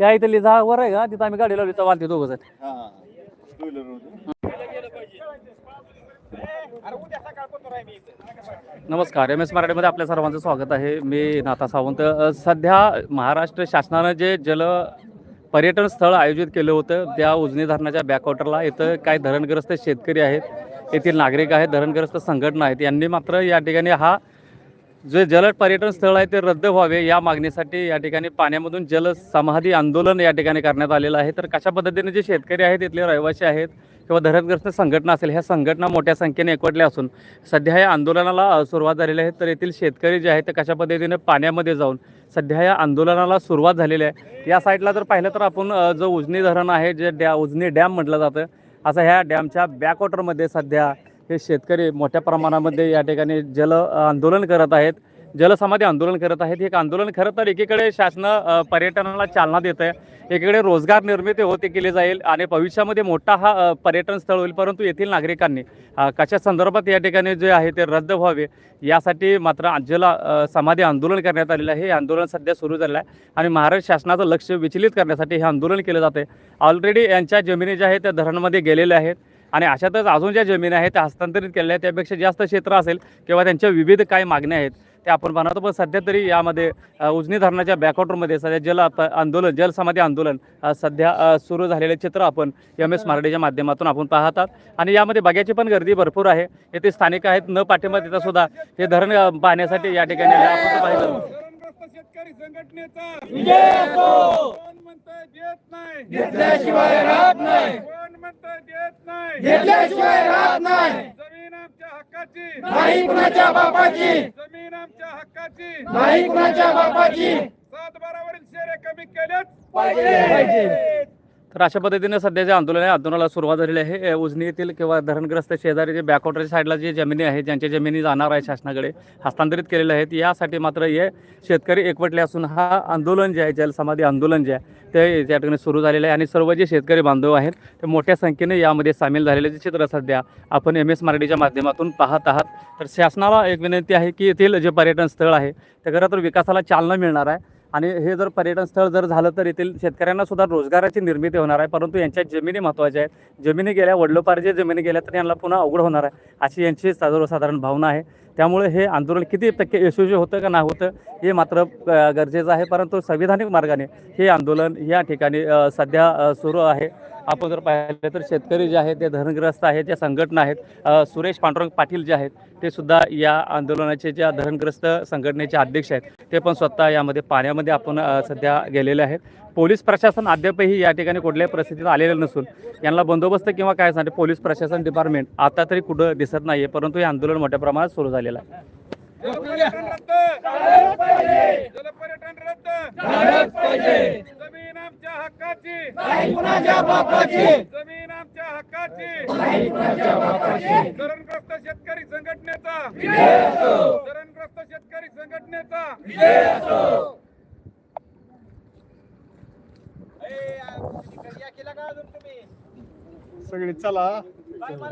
या इथं लिझावर आहे का? तिथं आम्ही गाडी लावली तर वालते दोघं जण. नमस्कार एम एस मराठीमध्ये आपल्या सर्वांचं स्वागत आहे. मी नाथा सावंत. सध्या महाराष्ट्र शासनानं जे जल पर्यटन स्थळ आयोजित केलं होतं त्या उजनी धरणाच्या बॅकवॉटरला इथं काही धरणग्रस्त शेतकरी आहेत येथील नागरिक आहेत धरणग्रस्त संघटना आहेत. यांनी मात्र या ठिकाणी हा जे जल पर्यटन स्थळ आहे ते रद्द व्हावे या मागणीसाठी या ठिकाणी पाण्यामधून जल समाधी आंदोलन या ठिकाणी करण्यात आलेलं आहे. तर कशा पद्धतीने जे शेतकरी आहेत इथले रहिवासी आहेत किंवा धरणग्रस्त संघटना असेल ह्या संघटना मोठ्या संख्येने एकवटल्या असून सध्या या आंदोलनाला सुरुवात झालेली आहे. तर येथील शेतकरी जे आहेत ते कशा पद्धतीने पाण्यामध्ये जाऊन सध्या या आंदोलनाला सुरुवात झालेली आहे. या साईडला जर पाहिलं तर आपण जो उजनी धरण आहे जे डॅ उजनी डॅम म्हटलं जातं असं ह्या डॅमच्या बॅकवॉटरमध्ये सध्या हे शेतकरी मोठ्या प्रमाणामध्ये या ठिकाणी जल आंदोलन करत आहेत. जलसमाधी आंदोलन करत आहेत. हे एक आंदोलन खरं तर एकीकडे शासन पर्यटनाला चालना देत आहे. एकीकडे रोजगार निर्मिती होते केली जाईल आणि भविष्यामध्ये मोठा हा पर्यटन स्थळ होईल. परंतु येथील नागरिकांनी कशा संदर्भात या ठिकाणी जे आहे ते रद्द व्हावे यासाठी मात्र जल समाधी आंदोलन करण्यात आलेलं आहे. हे आंदोलन सध्या सुरू झालेलं आहे आणि महाराष्ट्र शासनाचं लक्ष विचलित करण्यासाठी हे आंदोलन केलं जाते ऑलरेडी यांच्या जमिनी ज्या आहेत त्या धरणमध्ये गेलेल्या आहेत. आणि अशातच अजून ज्या जमिनी आहेत त्या हस्तांतरित केलेल्या आहेत त्यापेक्षा जास्त क्षेत्र असेल किंवा त्यांच्या विविध काही मागण्या आहेत ते आपण बनवतो. पण सध्या तरी यामध्ये उजनी धरणाच्या बॅकवॉटरमध्ये सध्या जल आप- आंदोलन जलसमाधी आंदोलन सध्या सुरू झालेले चित्र आपण एम एस मराठीच्या माध्यमातून आपण पाहतात. आणि यामध्ये बघायची पण गर्दी भरपूर आहे. येथे स्थानिक आहेत न पाठिंबा देता सुद्धा हे धरण पाहण्यासाठी या ठिकाणी. आपण पाहिलं शेतकरी संघटनेचा विजय असो! कोण म्हणतंय देत नाही? घेतल्याशिवाय राहत नाही! कोण म्हणतंय देत नाही घेतल्याशिवाय राहत नाही. जमीन आमच्या हक्काची. नाही कुणाच्या बापाची. जमीन आमच्या हक्काची. नाही कुणाच्या बापाची. सात बारावरील शेरे कमी केलेच पाहिजे. तर अशा पद्धतीने सध्या जे आंदोलन आहे आंदोलनाला सुरुवात झालेली आहे. उजनी येथील किंवा धरणग्रस्त शेजारी जे बॅकवॉटरच्या साईडला जे जमिनी आहेत ज्यांच्या जमिनी जाणार आहे शासनाकडे हस्तांतरित केलेल्या आहेत. यासाठी मात्र हे शेतकरी एकवटले असून हा आंदोलन जे आहे जलसमाधी आंदोलन जे आहे ते त्या ठिकाणी सुरू झालेलं आहे. आणि सर्व जे शेतकरी बांधव आहेत ते मोठ्या संख्येने यामध्ये सामील झालेले जे चित्र सध्या आपण एम एस मराठीच्या माध्यमातून पाहत आहात. तर शासनाला एक विनंती आहे की येथील जे पर्यटन स्थळ आहे ते खरं तर विकासाला चालना मिळणार आहे. आणि हे जर पर्यटन स्थळ जर झालं तर येथील शेतकऱ्यांना सुद्धा रोजगाराची निर्मिती होणार आहे. परंतु यांच्या जमिनी महत्त्वाच्या आहेत. जमिनी गेल्या वडलोपार जे जमिनी गेल्या तर यांना पुन्हा अवघड होणार आहे अशी यांची सर्वसाधारण भावना आहे. त्यामुळे हे आंदोलन किती टक्के यशस्वी होतं का नाही होतं हे मात्र गरजेचं आहे. परंतु संविधानिक मार्गाने हे आंदोलन या ठिकाणी सध्या सुरू आहे. आपण जर पाहिलं तर शेतकरी जे आहेत ते धरणग्रस्त आहेत ज्या संघटना आहेत सुरेश पांडुरंग पाटील जे आहेत ते सुद्धा या आंदोलनाचे ज्या धरणग्रस्त संघटनेचे अध्यक्ष आहेत ते पण स्वतः यामध्ये पाण्यामध्ये आपण सध्या गेलेले आहेत. पोलीस प्रशासन अद्यापही या ठिकाणी कुठल्याही परिस्थितीत आलेलं नसून यांना बंदोबस्त किंवा काय सांगते पोलीस प्रशासन डिपार्टमेंट आता तरी कुठं दिसत नाही आहे परंतु हे आंदोलन मोठ्या प्रमाणात सुरू झालेलं आहे. जलपर्यटन रद्द! जलपर्यटन रद्द! आमच्या हक्काची. नाही कुणाच्या बापाची. जमीन आमच्या हक्काची. नाही कुणाच्या बापाची. धरणग्रस्त शेतकरी संघटनेचा. धरणग्रस्त शेतकरी संघटनेचा. सगळी चला.